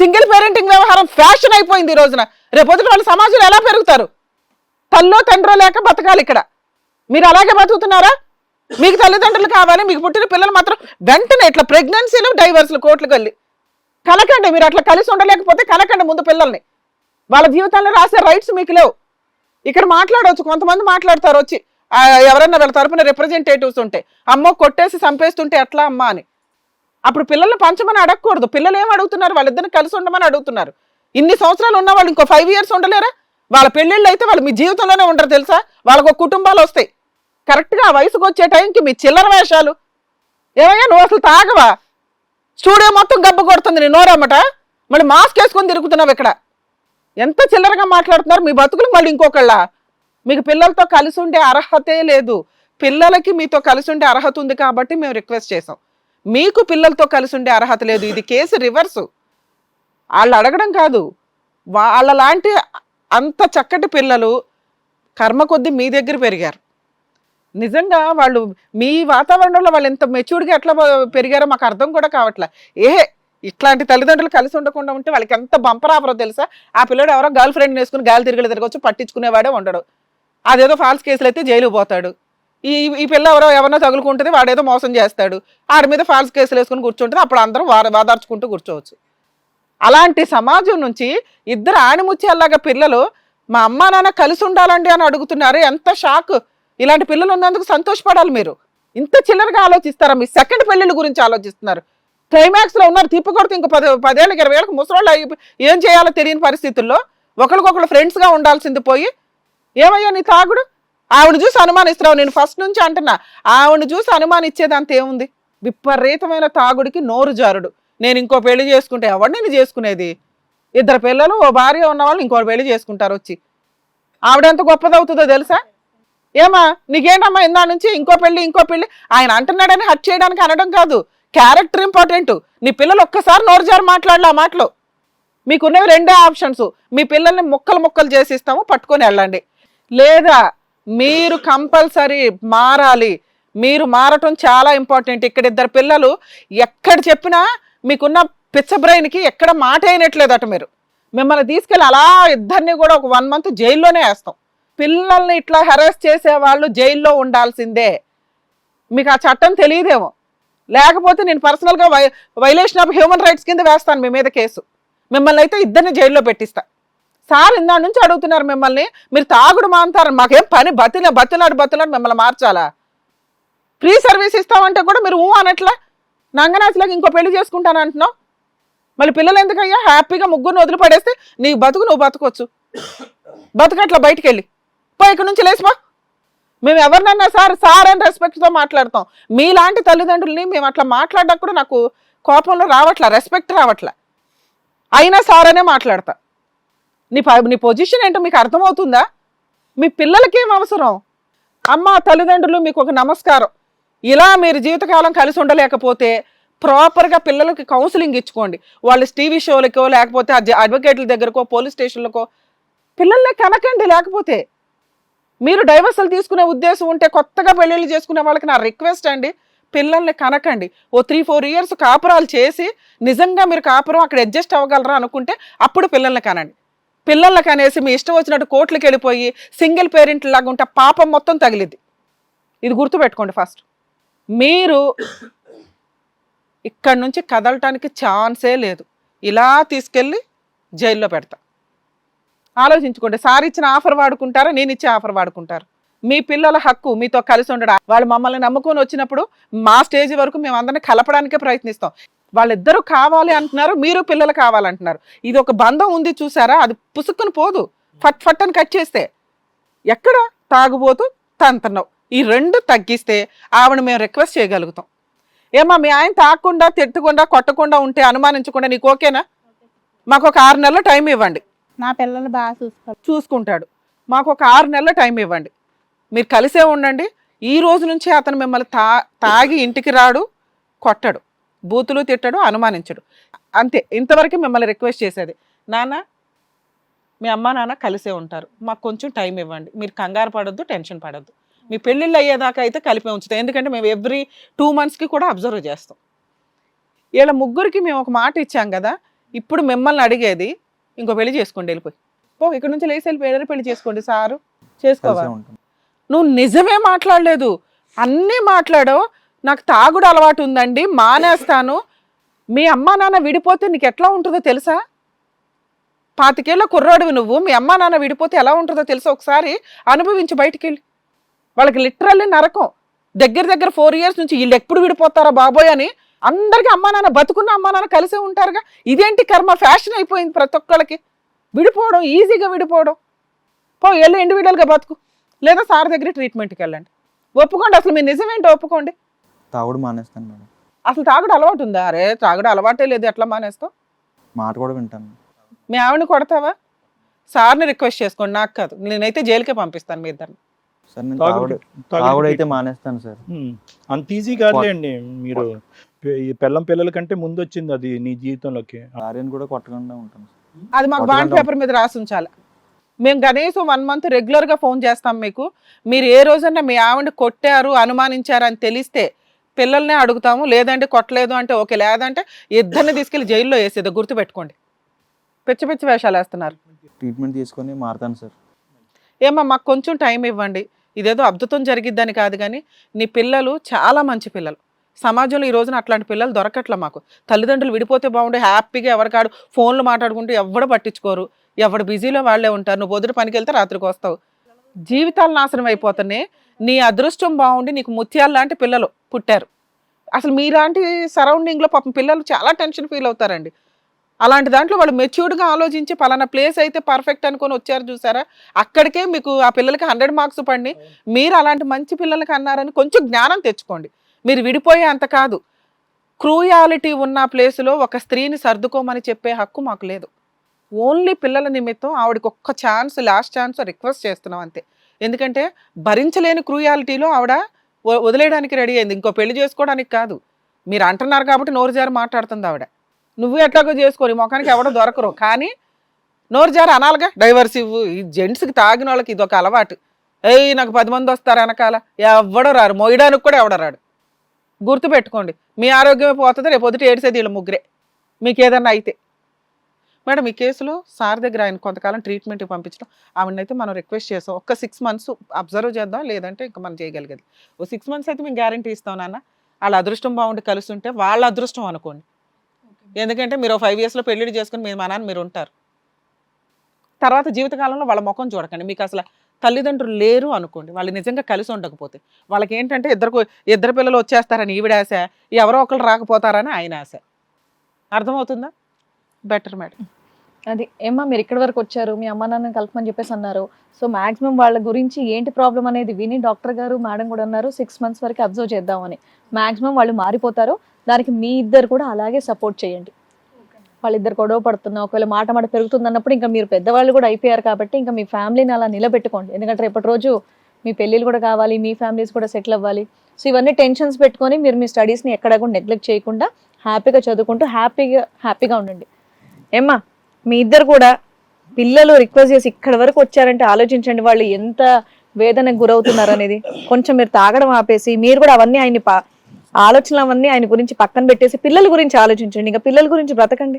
సింగిల్ పేరెంటింగ్ వ్యవహారం ఫ్యాషన్ అయిపోయింది ఈ రోజున. రేపొద్దున వాళ్ళ సమాజంలో ఎలా పెరుగుతారు? తల్లో తండ్రో లేక బతకాలి ఇక్కడ. మీరు అలాగే బతుకుతున్నారా? మీకు తల్లిదండ్రులు కావాలి మీకు పుట్టిన పిల్లలు మాత్రం వెంటనే ఇట్లా ప్రెగ్నెన్సీలు డైవర్స్లు కోట్లకు వెళ్ళి కలకండి. మీరు అట్లా కలిసి ఉండలేకపోతే కలకండి ముందు పిల్లల్ని. వాళ్ళ జీవితాల్లో రాసే రైట్స్ మీకు లేవు. ఇక్కడ మాట్లాడవచ్చు కొంతమంది మాట్లాడతారు వచ్చి ఎవరన్నా వాళ్ళ వీళ్ళ తరపున రిప్రజెంటేటివ్స్ ఉంటే అమ్మో కొట్టేసి చంపేస్తుంటే ఎట్లా అమ్మా అని. అప్పుడు పిల్లల్ని పంచమని అడగకూడదు. పిల్లలు ఏం అడుగుతున్నారు? వాళ్ళిద్దరిని కలిసి ఉండమని అడుగుతున్నారు. ఇన్ని సంవత్సరాలు ఉన్న వాళ్ళు ఇంకో ఫైవ్ ఇయర్స్ ఉండలేరా? వాళ్ళ పెళ్ళిళ్ళు అయితే వాళ్ళు మీ జీవితంలోనే ఉండరు తెలుసా? వాళ్ళకు ఒక కుటుంబాలు వస్తాయి. కరెక్ట్గా వయసుకు వచ్చే టైంకి మీ చిల్లర వేషాలు. ఏమయ్యా నువ్వు అసలు తాగవా? స్టూడియో మొత్తం గబ్బ కొడుతుంది నీ నోరమ్మట. మళ్ళీ మాస్క్ వేసుకొని తిరుగుతున్నావు ఇక్కడ. ఎంత చిల్లరగా మాట్లాడుతున్నారు మీ బతుకులు మళ్ళీ ఇంకొకళ్ళ? మీకు పిల్లలతో కలిసి ఉండే అర్హతే లేదు. పిల్లలకి మీతో కలిసి ఉండే అర్హత ఉంది కాబట్టి మేము రిక్వెస్ట్ చేసాం మీకు పిల్లలతో కలిసి ఉండే అర్హత లేదు. ఇది కేసు రివర్సు. వాళ్ళు అడగడం కాదు. వాళ్ళ లాంటి అంత చక్కటి పిల్లలు కర్మ కొద్దీ మీ దగ్గర పెరిగారు. నిజంగా వాళ్ళు మీ వాతావరణంలో వాళ్ళు ఎంత మెచ్యూర్డ్గా ఎట్లా పెరిగారో మాకు అర్థం కూడా కావట్లే. ఏ ఇట్లాంటి తల్లిదండ్రులు కలిసి ఉండకుండా ఉంటే వాళ్ళకి ఎంత బంపరాపరో తెలుసా? ఆ పిల్లడు ఎవరో గర్ల్ ఫ్రెండ్ వేసుకుని గాలి తిరిగి తిరగచ్చు పట్టించుకునేవాడే ఉండడు. అదేదో ఫాల్స్ కేసులు అయితే జైలు పోతాడు. ఈ ఈ పిల్ల ఎవరో ఎవరినో తగులుకుంటుంది వాడేదో మోసం చేస్తాడు. ఆడి మీద ఫాల్స్ కేసులు వేసుకుని కూర్చుంటుంది అప్పుడు అందరం వాద వాదార్చుకుంటూ కూర్చోవచ్చు. అలాంటి సమాజం నుంచి ఇద్దరు ఆణిముత్యాల్లాగా పిల్లలు మా అమ్మా నాన్న కలిసి ఉండాలండి అని అడుగుతున్నారు. ఎంత షాక్ ఇలాంటి పిల్లలు ఉన్నందుకు సంతోషపడాలి మీరు. ఇంత చిల్లరగా ఆలోచిస్తారా? మీ సెకండ్ పెళ్ళిళ్ళ గురించి ఆలోచిస్తున్నారు. క్లైమాక్స్లో ఉన్నారు తిప్పి కొడితే ఇంకో పది పదేళ్ళకి ఇరవై ఏళ్ళకి ముసలోళ్ళు అయిపో ఏం చేయాలో తెలియని పరిస్థితుల్లో ఒకరికొకరు ఫ్రెండ్స్గా ఉండాల్సింది పోయి ఏమయ్యా నీ తాగుడు? ఆవిడ చూసి అనుమానిస్తున్నావు నేను ఫస్ట్ నుంచి అంటున్నా. ఆవిడ చూసి అనుమానిచ్చేదంత ఏముంది? విపరీతమైన తాగుడికి నోరు జారుడు. నేను ఇంకో పెళ్ళి చేసుకుంటే ఎవరిని నేను చేసుకునేది? ఇద్దరు పిల్లలు ఓ భార్య ఉన్న వాళ్ళు ఇంకో పెళ్ళి చేసుకుంటారు వచ్చి. ఆవిడ ఎంత గొప్పదవుతుందో తెలుసా? ఏమా నీకేంటమ్మా ఇందా నుంచి ఇంకో పెళ్ళి ఇంకో పెళ్ళి? ఆయన అంటున్నాడని హట్ చేయడానికి అనడం కాదు. Character important. నీ పిల్లలు ఒక్కసారి నోరుజారు మాట్లాడాలి ఆ మాటలు. మీకున్నవి రెండే ఆప్షన్స్. మీ పిల్లల్ని ముక్కలు ముక్కలు చేసి ఇస్తాము పట్టుకొని వెళ్ళండి. లేదా మీరు కంపల్సరీ మారాలి. మీరు మారటం చాలా ఇంపార్టెంట్. ఇక్కడ ఇద్దరు పిల్లలు ఎక్కడ చెప్పినా మీకున్న పిచ్చ బ్రెయిన్కి ఎక్కడ మాట అయినట్లేదట మీరు. మిమ్మల్ని తీసుకెళ్ళి అలా ఇద్దరిని కూడా ఒక వన్ మంత్ జైల్లోనే వేస్తాం. పిల్లల్ని ఇట్లా హెరాస్ చేసే వాళ్ళు జైల్లో ఉండాల్సిందే. మీకు ఆ చట్టం తెలియదేమో. లేకపోతే నేను పర్సనల్గా వై వైలేషన్ ఆఫ్ హ్యూమన్ రైట్స్ కింద వేస్తాను మీ మీద కేసు. మిమ్మల్ని అయితే ఇద్దరిని జైల్లో పెట్టిస్తా. సార్ ఇందా నుంచి అడుగుతున్నారు మిమ్మల్ని మీరు తాగుడు మాంతారు మాకేం పని? బతిన బతిలాడు బతులాడు మిమ్మల్ని మార్చాలా? ఫ్రీ సర్వీస్ ఇస్తామంటే కూడా మీరు ఊ అనట్లా? నంగనాచిలాగా ఇంకో పెళ్ళి చేసుకుంటాను అంటున్నావు? మళ్ళీ పిల్లలు ఎందుకయ్యా? హ్యాపీగా ముగ్గురిని వదిలిపడేస్తే నీ బతుకు నువ్వు బతకొచ్చు. బతుకట్లా బయటికి వెళ్ళి పో ఇక్కడ నుంచి లేచిపో. మేము ఎవరినన్నా సార్ సార్ అని రెస్పెక్ట్తో మాట్లాడతాం. మీలాంటి తల్లిదండ్రుల్ని మేము అట్లా మాట్లాడినప్పుడు కూడా నాకు కోపంలో రావట్లా రెస్పెక్ట్ రావట్లా. అయినా సార్ అనే మాట్లాడతా. నీ నీ పొజిషన్ ఏంటో మీకు అర్థమవుతుందా? మీ పిల్లలకి ఏం అవసరం? అమ్మ తల్లిదండ్రులు మీకు ఒక నమస్కారం. ఇలా మీరు జీవితకాలం కలిసి ఉండలేకపోతే ప్రాపర్గా పిల్లలకి కౌన్సిలింగ్ ఇచ్చుకోండి. వాళ్ళు టీవీ షోలకో లేకపోతే అడ్వకేట్ల దగ్గరకో పోలీస్ స్టేషన్లకో పిల్లల్ని కనకండి లేకపోతే. మీరు డైవర్సల్ తీసుకునే ఉద్దేశం ఉంటే కొత్తగా పెళ్ళిళ్ళు చేసుకునే వాళ్ళకి నా రిక్వెస్ట్ అండి. పిల్లల్ని కనకండి. ఓ త్రీ ఫోర్ ఇయర్స్ కాపురాలు చేసి నిజంగా మీరు కాపురం అక్కడ అడ్జస్ట్ అవ్వగలరా అనుకుంటే అప్పుడు పిల్లల్ని కనండి. పిల్లల్ని కనేసి మీ ఇష్టం వచ్చినట్టు కోట్లకి వెళ్ళిపోయి సింగిల్ పేరెంట్ లాగా ఉంటే పాపం మొత్తం తగిలిద్ది. ఇది గుర్తుపెట్టుకోండి ఫస్ట్ మీరు ఇక్కడ నుంచి కదలటానికి ఛాన్సే లేదు. ఇలా తీసుకెళ్ళి జైల్లో పెడతా. ఆలోచించుకోండి. సార్ ఇచ్చిన ఆఫర్ వాడుకుంటారా? నేను ఇచ్చే ఆఫర్ వాడుకుంటారు. మీ పిల్లల హక్కు మీతో కలిసి ఉండడం? వాళ్ళు మమ్మల్ని నమ్ముకొని వచ్చినప్పుడు మా స్టేజ్ వరకు మేము అందరిని కలపడానికే ప్రయత్నిస్తాం. వాళ్ళిద్దరూ కావాలి అంటున్నారు మీరు పిల్లలు కావాలంటున్నారు. ఇది ఒక బంధం ఉంది చూసారా? అది పుసుక్కుని పోదు. ఫట్ ఫట్ అని కట్ చేస్తే. ఎక్కడ? తాగుబోతూ తంతన్నావు ఈ రెండు తగ్గిస్తే ఆవిడ మేము రిక్వెస్ట్ చేయగలుగుతాం. ఏమా మీ ఆయన తాగకుండా తిట్టకుండా కొట్టకుండా ఉంటే అనుమానించకుండా నీకు ఓకేనా? మాకు ఒక ఆరు నెలలు టైం ఇవ్వండి. నా పిల్లలు బాగా చూసుకో చూసుకుంటాడు. మాకు ఒక ఆరు నెలల టైం ఇవ్వండి. మీరు కలిసే ఉండండి. ఈ రోజు నుంచి అతను మిమ్మల్ని తా తాగి ఇంటికి రాడు కొట్టడు. బూతులు తిట్టడు అనుమానించడు. అంతే. ఇంతవరకు మిమ్మల్ని రిక్వెస్ట్ చేసేది నాన్న మీ అమ్మ నాన్న కలిసే ఉంటారు. మాకు కొంచెం టైం ఇవ్వండి. మీరు కంగారు పడొద్దు టెన్షన్ పడొద్దు. మీ పెళ్ళిళ్ళు అయ్యేదాకా అయితే కలిపే ఉంచుతాం. ఎందుకంటే మేము ఎవ్రీ టూ మంత్స్కి కూడా అబ్జర్వ్ చేస్తాం. వీళ్ళ ముగ్గురికి మేము ఒక మాట ఇచ్చాం కదా ఇప్పుడు మిమ్మల్ని అడిగేది ఇంకో పెళ్ళి చేసుకోండి వెళ్ళిపోయి. పో ఇక్కడ నుంచి లేచి వెళ్ళి వేరే పెళ్ళి చేసుకోండి సారు. చేసుకోవాలి నువ్వు నిజమే మాట్లాడలేదు. అన్నీ మాట్లాడావు. నాకు తాగుడు అలవాటు ఉందండి మానేస్తాను. మీ అమ్మా నాన్న విడిపోతే నీకు ఎట్లా ఉంటుందో తెలుసా? పాతికేళ్ళ కుర్రాడివి నువ్వు. మీ అమ్మా నాన్న విడిపోతే ఎలా ఉంటుందో తెలుసా? ఒకసారి అనుభవించి బయటికి వెళ్ళి వాళ్ళకి లిటరల్లీ నరకం. దగ్గర దగ్గర ఫోర్ ఇయర్స్ నుంచి వీళ్ళు ఎప్పుడు విడిపోతారా బాబోయ్ అని అందరికీ అమ్మా నాన్న బతుకున్న అమ్మా నాన్న కలిసే ఉంటారుగా. ఇదేంటి కర్మ? ఫ్యాషన్ అయిపోయింది ప్రతి ఒక్కళ్ళకి. విడిపోవడం ఈజీగా విడిపోవడం. పో వెళ్ళి ఇండివిజువల్గా బతుకు. లేదా సార్ దగ్గర ట్రీట్మెంట్కి వెళ్ళండి. ఒప్పుకోండి అసలు మీరు నిజమేంటో ఒప్పుకోండి. తాగుడు మానేస్తాను మేడం. అసలు తాగుడు అలవాటు ఉందా? అరే తాగుడు అలవాటే లేదు ఎట్లా మానేస్తావు? మాట కూడా వింటాను. మీ ఆవిడని కొడతావా? సార్ని రిక్వెస్ట్ చేసుకోండి నాకు కాదు. నేనైతే జైలుకే పంపిస్తాను మీ ఇద్దరిని. సార్ నేను తాగుడు తాగుడు తాగుడు అయితే మానేస్తాను సార్. అంత ఈజీ కాదులే అండి మీరు. ఈ పిల్లం పిల్లల కంటే ముందు వచ్చింది అది నీ జీవితంలోకి. భార్యను కూడా కొట్టకుండా ఉంటాను. అది మాకు బాండ్ పేపర్ మీద రాసి ఉంచాలి. మేము కనీసం వన్ మంత్ రెగ్యులర్గా ఫోన్ చేస్తాం మీకు. మీరు ఏ రోజన్నా మీ ఆవిడ కొట్టారు అనుమానించారు అని తెలిస్తే పిల్లల్నే అడుగుతాము. లేదంటే కొట్టలేదు అంటే ఓకే లేదంటే ఇద్దరిని తీసుకెళ్ళి జైల్లో వేసేది. గుర్తుపెట్టుకోండి. పిచ్చి పిచ్చి వేషాలు వేస్తున్నారు. ట్రీట్మెంట్ తీసుకొని మారుతాను సార్. ఏమా మాకు కొంచెం టైం ఇవ్వండి. ఇదేదో అద్భుతం జరిగిద్దని కాదు కానీ నీ పిల్లలు చాలా మంచి పిల్లలు. సమాజంలో ఈ రోజున అట్లాంటి పిల్లలు దొరకట్ల మాకు. తల్లిదండ్రులు విడిపోతే బాగుండే హ్యాపీగా ఎవరికాడు ఫోన్లు మాట్లాడుకుంటూ ఎవడ పట్టించుకోరు. ఎవడు బిజీలో వాళ్ళే ఉంటారు. నువ్వు పొద్దుట పనికి వెళ్తే రాత్రికి వస్తావు. జీవితాలు నాశనం అయిపోతున్నాయి. నీ అదృష్టం బాగుండి నీకు ముత్యాలు లాంటి పిల్లలు పుట్టారు. అసలు మీలాంటి సరౌండింగ్లో పాపం పిల్లలు చాలా టెన్షన్ ఫీల్ అవుతారండి. అలాంటి దాంట్లో వాళ్ళు మెచ్యూర్డ్గా ఆలోచించి పలానా ప్లేస్ అయితే పర్ఫెక్ట్ అనుకొని వచ్చారు చూసారా? అక్కడికే మీకు ఆ పిల్లలకి హండ్రెడ్ మార్క్స్ పడి మీరు అలాంటి మంచి పిల్లలకి అన్నారని కొంచెం జ్ఞానం తెచ్చుకోండి. మీరు విడిపోయే అంత కాదు. క్రూయాలిటీ ఉన్న ప్లేసులో ఒక స్త్రీని సర్దుకోమని చెప్పే హక్కు మాకు లేదు. ఓన్లీ పిల్లల నిమిత్తం ఆవిడకి ఒక్క ఛాన్స్ లాస్ట్ ఛాన్స్ రిక్వెస్ట్ చేస్తున్నాం అంతే. ఎందుకంటే భరించలేని క్రూయాలిటీలో ఆవిడ వదిలేయడానికి రెడీ అయింది. ఇంకో పెళ్ళి చేసుకోవడానికి కాదు. మీరు అంటున్నారు కాబట్టి నోరుజారు మాట్లాడుతుంది ఆవిడ. నువ్వు ఎట్లాగో చేసుకోని మొఖానికి ఎవడో దొరకరు. కానీ నోరుజారు అనాలిగా డైవర్స్ ఇవ్వు ఈ జెంట్స్కి తాగిన వాళ్ళకి ఇది ఒక అలవాటు. ఏయ్ నాకు పది మంది వస్తారు వెనకాల. ఎవడో రారు. మోయడానికి కూడా ఎవడో రాడు. గుర్తుపెట్టుకోండి మీ ఆరోగ్యమే పోతుంది రేపు పొద్దుట ఏడిసేది వీళ్ళ ముగ్గురే. మీకు ఏదన్నా అయితే. మేడం ఈ కేసులో సార్ దగ్గర ఆయన కొంతకాలం ట్రీట్మెంట్ పంపించడం ఆవిడనైతే మనం రిక్వెస్ట్ చేస్తాం. ఒక్క సిక్స్ మంత్స్ అబ్జర్వ్ చేద్దాం లేదంటే ఇంకా మనం చేయగలిగేది ఓ సిక్స్ మంత్స్ అయితే మేము గ్యారంటీ ఇస్తాం నాన్న. వాళ్ళ అదృష్టం బాగుండి కలుస్తుంటే వాళ్ళ అదృష్టం అనుకోండి. ఎందుకంటే మీరు ఫైవ్ ఇయర్స్లో పెళ్ళిడి చేసుకుని మీ మనాన్ని మీరు ఉంటారు. తర్వాత జీవితకాలంలో వాళ్ళ ముఖం చూడకండి. మీకు అసలు తల్లిదండ్రులు లేరు అనుకోండి వాళ్ళు నిజంగా కలిసి ఉండకపోతే వాళ్ళకి ఏంటంటే ఇద్దరు ఇద్దరు పిల్లలు వచ్చేస్తారని ఈవిడ ఆశ ఎవరో ఒకరు రాకపోతారని ఆయన ఆశ. అర్థమవుతుందా? Better madam. అది ఏమ్మా మీరు ఇక్కడి వరకు వచ్చారు మీ అమ్మ నాన్న కలపమని చెప్పేసి అన్నారు. సో మాక్సిమం వాళ్ళ గురించి ఏంటి ప్రాబ్లం అనేది విని డాక్టర్ గారు మేడం కూడా అన్నారు సిక్స్ మంత్స్ వరకు అబ్జర్వ్ చేద్దామని. మాక్సిమం వాళ్ళు మారిపోతారు దానికి మీ ఇద్దరు కూడా అలాగే సపోర్ట్ చేయండి. వాళ్ళిద్దరు గొడవ పడుతున్నా ఒకవేళ మాట మాట పెరుగుతుంది అన్నప్పుడు ఇంకా మీరు పెద్దవాళ్ళు కూడా అయిపోయారు కాబట్టి ఇంకా మీ ఫ్యామిలీని అలా నిలబెట్టుకోండి. ఎందుకంటే రేపటి రోజు మీ పెళ్ళిళ్ళు కూడా కావాలి మీ ఫ్యామిలీస్ కూడా సెటిల్ అవ్వాలి. సో ఇవన్నీ టెన్షన్స్ పెట్టుకొని మీరు మీ స్టడీస్ని ఎక్కడ కూడా నెగ్లెక్ట్ చేయకుండా హ్యాపీగా చదువుకుంటూ హ్యాపీగా హ్యాపీగా ఉండండి. ఏమ్మా మీ ఇద్దరు కూడా పిల్లలు రిక్వెస్ట్ చేసి ఇక్కడ వరకు వచ్చారంటే ఆలోచించండి వాళ్ళు ఎంత వేదనకు గురవుతున్నారు అనేది. కొంచెం మీరు తాగడం ఆపేసి మీరు కూడా అవన్నీ ఆయన్ని పా ఆలోచనలు అవన్నీ ఆయన గురించి పక్కన పెట్టేసి పిల్లల గురించి ఆలోచించండి. ఇంకా పిల్లల గురించి బ్రతకండి.